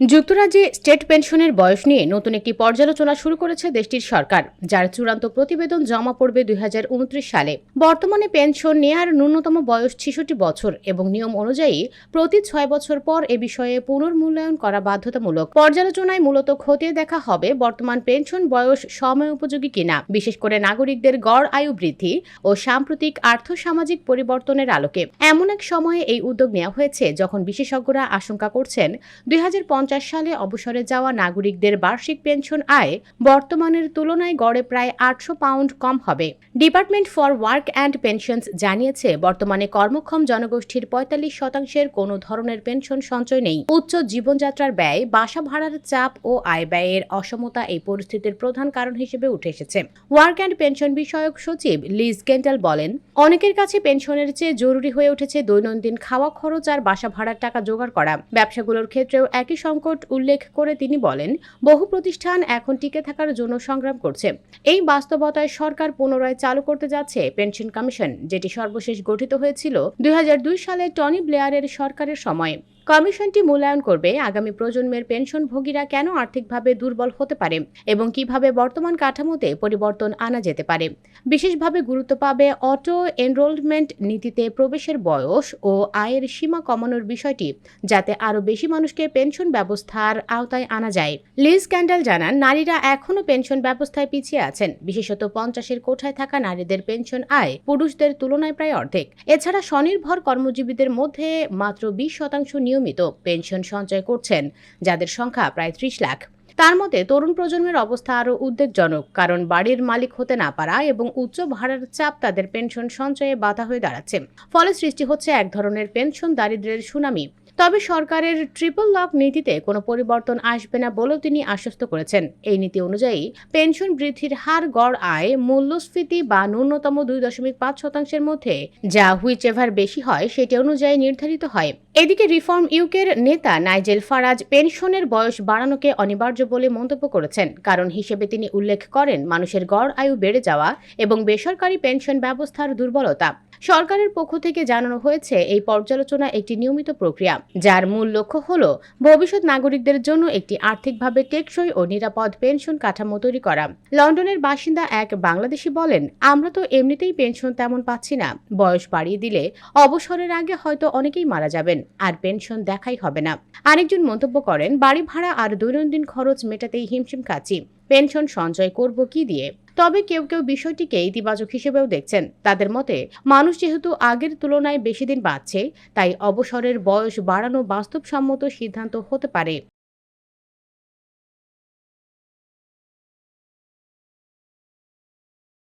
যুক্তরাজ্যে স্টেট পেনশনের বয়স নিয়ে নতুন একটি পর্যালোচনা শুরু করেছে দেশটির সরকার, যার চূড়ান্ত প্রতিবেদন জমা পড়বে দুই হাজার উনত্রিশ সালে। বর্তমানে পেনশন নেয়ার ন্যূনতম বয়স ছেষট্টি বছর এবং নিয়ম অনুযায়ী প্রতি ছয় বছর পর এ বিষয়ে পুনর্মূল্যায়ন করা বাধ্যতামূলক। পর্যালোচনায় মূলত খতিয়ে দেখা হবে বর্তমান পেনশন বয়স সময় উপযোগী কিনা, বিশেষ করে নাগরিকদের গড় আয়ু বৃদ্ধি ও সাম্প্রতিক আর্থসামাজিক পরিবর্তনের আলোকে। এমন এক সময়ে এই উদ্যোগ নেওয়া হয়েছে যখন বিশেষজ্ঞরা আশঙ্কা করছেন দুই সালে অবসরে যাওয়া নাগরিকদের বার্ষিক পেনশন আয় বর্তমানের তুলনায় গড়ে প্রায় আটশো পাউন্ড কম হবে। Department for Work and Pensions জানিয়েছে, বর্তমানে কর্মক্ষম জনগোষ্ঠীর পঁয়তাল্লিশ শতাংশের কোনো ধরনের পেনশন সঞ্চয় নেই। উচ্চ জীবনযাত্রার ব্যয়, বাসা ভাড়ার চাপ ও আয় ব্যয়ের অসমতা এই পরিস্থিতির প্রধান কারণ হিসেবে উঠে এসেছে। ওয়ার্ক অ্যান্ড পেনশন বিষয়ক সচিব লিজ কেন্টাল বলেন, অনেকের কাছে পেনশনের চেয়ে জরুরি হয়ে উঠেছে দৈনন্দিন খাওয়া খরচ আর বাসা ভাড়ার টাকা জোগাড় করা। ব্যবসাগুলোর ক্ষেত্রেও একই সংকট উল্লেখ করে তিনি বলেন, বহু প্রতিষ্ঠান এখন টিকে থাকার জন্য সংগ্রাম করছে। এই বাস্তবতায় সরকার পুনরায় চালু করতে যাচ্ছে পেনশন কমিশন, যেটি সর্বশেষ গঠিত হয়েছিল দুই হাজার দুই সালে টনি ব্লেয়ারের সরকারের সময়। কমিশনটি মূল্যায়ন করবে। আগামী প্রজন্মের পেনশনভোগীরা কেন আর্থিকভাবে দুর্বল হতে পারে এবং কীভাবে বর্তমান কাঠামোতে পরিবর্তন আনা যেতে পারে? বিশেষভাবে গুরুত্ব পাবে অটো এনরোলমেন্ট নীতিতে প্রবেশের বয়স ও আয়ের সীমা কমানোর বিষয়টি, যাতে আরও বেশি মানুষকে পেনশন ব্যবস্থার আওতায় আনা যায়। লিজ ক্যান্ডাল জানান, নারীরা এখনও পেনশন ব্যবস্থায় পিছিয়ে আছেন। বিশেষত পঞ্চাশের কোঠায় থাকা নারীদের পেনশন আয় পুরুষদের তুলনায় প্রায় অর্ধেক। এছাড়া স্বনির্ভর কর্মজীবীদের মধ্যে মাত্র বিশ শতাংশ নিয়মিত পেনশন সঞ্চয় করছেন, যাদের সংখ্যা প্রায় ত্রিশ লাখ। তার মতে, তরুণ প্রজন্মের অবস্থা আরও উদ্বেগজনক, কারণ বাড়ির মালিক হতে না পারা এবং উচ্চ ভাড়ার চাপ তাদের পেনশন সঞ্চয়ে বাধা হয়ে দাঁড়াচ্ছে। ফলে সৃষ্টি হচ্ছে এক ধরনের পেনশন দারিদ্র্যের সুনামি। তবে সরকারের ট্রিপল লক নীতিতে কোনো পরিবর্তন আসবে না বলেও তিনি আশ্বস্ত করেছেন। এই নীতি অনুযায়ী, পেনশন বৃদ্ধির হার, গড় আয়, মূল্যস্ফীতি বা ন্যূনতম দুই দশমিক পাঁচ শতাংশের মধ্যে যা হুইচ এভার বেশি হয়, সেটি অনুযায়ী নির্ধারিত হয়। এদিকে রিফর্ম ইউকের নেতা নাইজেল ফারাজ পেনশনের বয়স বাড়ানোকে অনিবার্য বলে মন্তব্য করেছেন। কারণ হিসেবে তিনি উল্লেখ করেন, মানুষের গড় আয়ু বেড়ে যাওয়া এবং বেসরকারি পেনশন ব্যবস্থার দুর্বলতা। সরকারের পক্ষ থেকে জানানো হয়েছে, এই পর্যালোচনা একটি নিয়মিত প্রক্রিয়া, যার মূল লক্ষ্য হল ভবিষ্যৎ নাগরিকদের জন্য একটি আর্থিকভাবে টেকসই ও নিরাপদ পেনশন কাঠামো তৈরি করা। লন্ডনের বাসিন্দা এক বাংলাদেশি বলেন, আমরা তো এমনিতেই পেনশন তেমন পাচ্ছি না। বয়স বাড়িয়ে দিলে অবসরের আগে হয়তো অনেকেই মারা যাবেন, আর পেনশন দেখাই হবে না। আরেকজন মন্তব্য করেন, বাড়ি ভাড়া আর দৈনন্দিন খরচ মেটাতেই হিমশিম খাচ্ছি। পেনশন সঞ্চয় করব কি দিয়ে? তবে কেউ কেউ বিষয়টিকে ইতিবাচক হিসেবেও দেখছেন। তাদের মতে, মানুষ যেহেতু আগের তুলনায় বেশি দিন বাঁচছে, তাই অবসরের বয়স বাড়ানো বাস্তবসম্মত সিদ্ধান্ত হতে পারে।